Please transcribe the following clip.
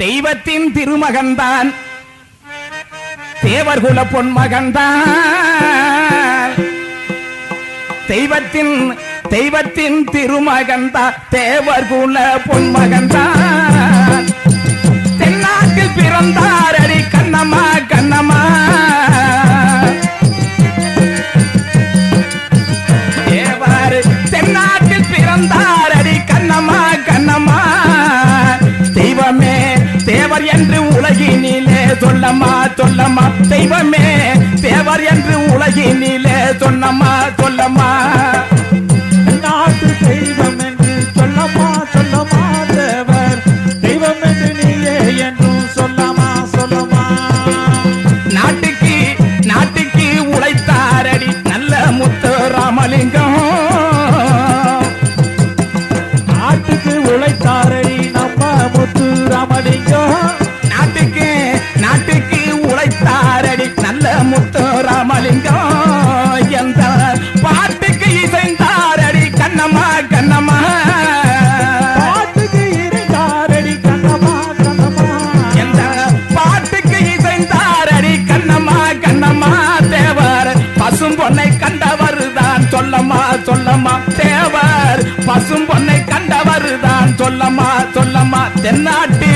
தெய்வத்தின் திருமகன்தான். தேவர்குல பொன்மகன்தான். தெய்வத்தின் தெய்வத்தின் திருமகன்தான். தேவர்குல பொன்மகன்தான். உலகினிலே சொல்லமா சொல்லமா தெய்வமே. சொல்லம்மா தேவர்? பசும் பொன்னை கண்டவர் தான் சொல்லம்மா சொல்லம்மா தென்னாட்டு